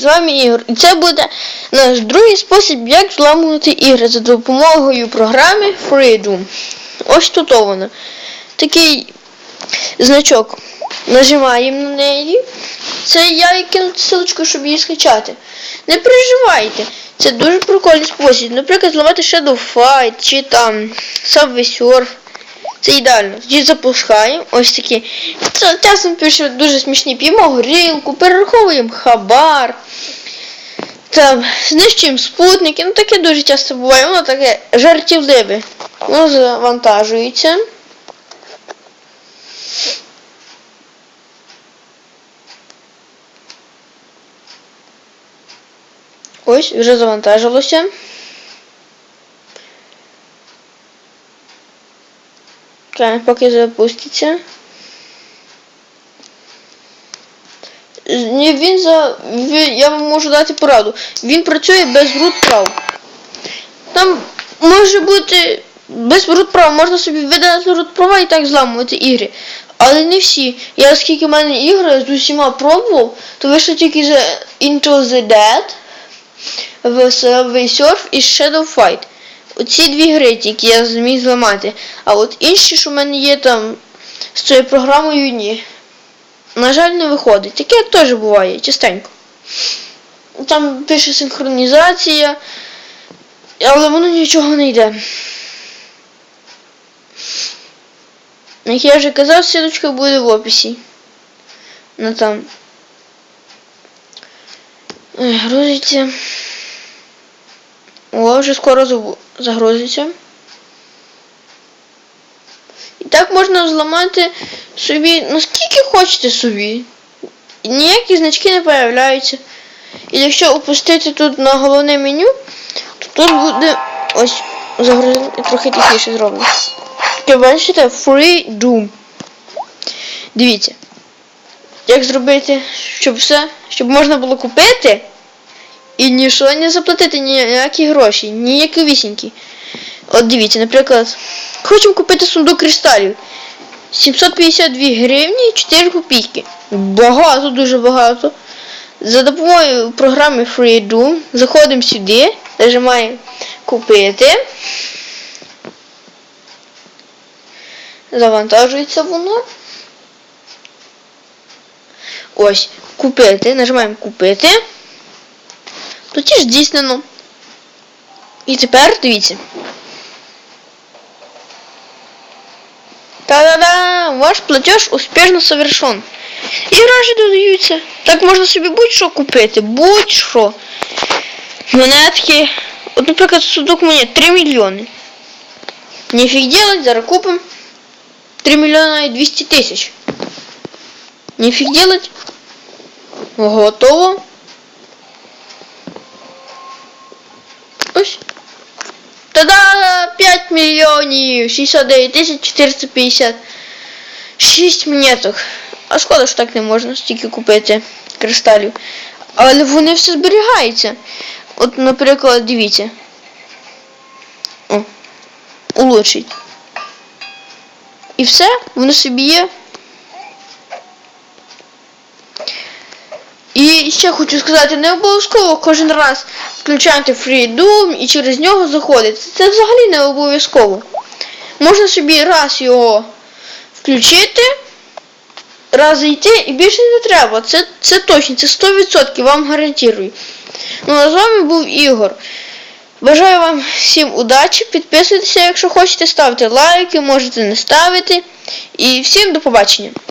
З вами Ігор. І це буде наш другий спосіб, як зламувати ігри за допомогою програми Freedom. Ось тут воно. Такий значок. Нажимаємо на неї. Це я кину ссылочку, щоб її скачати. Не переживайте. Це дуже прикольний спосіб. Наприклад, зламати Shadow Fight чи там Subway Surf. Це ідеально. Тоді запускаємо. Ось такі. Це часом пише дуже смішні п'ємо горілку, перераховуємо хабар. Там знищуємо спутники. Ну таке дуже часто буває. Воно таке жартівливе. Воно завантажується. Ось, вже завантажилося. Так, поки запуститься. Він за. я вам можу дати пораду. Він працює без root прав. Там може бути без root прав, можна собі видати root права і так зламувати ігри. Але не всі. Я оскільки в мене ігри з усіма пробував, то вийшло тільки за Into the Dead, в Surf і Shadow Fight. Оці дві гри тільки я зміг зламати. А от інші, що в мене є там з цією програмою, ні. На жаль, не виходить. Таке теж буває, частенько. Там пише синхронізація, але воно нічого не йде. Як я вже казав, сіточка буде в описі. Ну там. Грузиться. О, вже скоро загрузиться. І так можна зламати собі, наскільки хочете собі. Ніякі значки не появляються. І якщо опустити тут на головне меню, то тут буде ось загрузити трохи тихіше зроблено. Таке бачите, Free Doom. Дивіться. Як зробити, щоб все, щоб можна було купити і нічого не заплатити, ніякі гроші, ніякі вісінькі. От дивіться, наприклад, хочемо купити сундук кристалів. 752 гривні 4 копійки. Багато, дуже багато. За допомогою програми FreeDoom заходимо сюди, нажимаємо купити. Завантажується воно. Ось, купити. Нажимаємо купити. Тоді ж здійснено. І тепер дивіться. Та-да-да! Ваш платеж успішно совершен. І гроші додаються. Так можна собі будь-що купити. Будь-що. Монетки. От, наприклад, судок монет 3 мільйони. Нефіг делать, зараз купимо. 3 мільйона і 200 тисяч. Нефіг делать. Готово. Ось. Та-да! 5 мільйонів 69 тисяч 450. 6 монеток. А шкода, що так не можна стільки купити кристалів. Але вони все зберігаються. От, наприклад, дивіться. О, улучшить. І все, воно собі є. І ще хочу сказати, не обов'язково кожен раз включати FreeDoom і через нього заходити. Це взагалі не обов'язково. Можна собі раз його включити, раз зайти і більше не треба. Це це точно, це 100% вам гарантую. Ну а з вами був Ігор. Бажаю вам всім удачі, підписуйтеся, якщо хочете, ставте лайки, можете не ставити. І всім до побачення.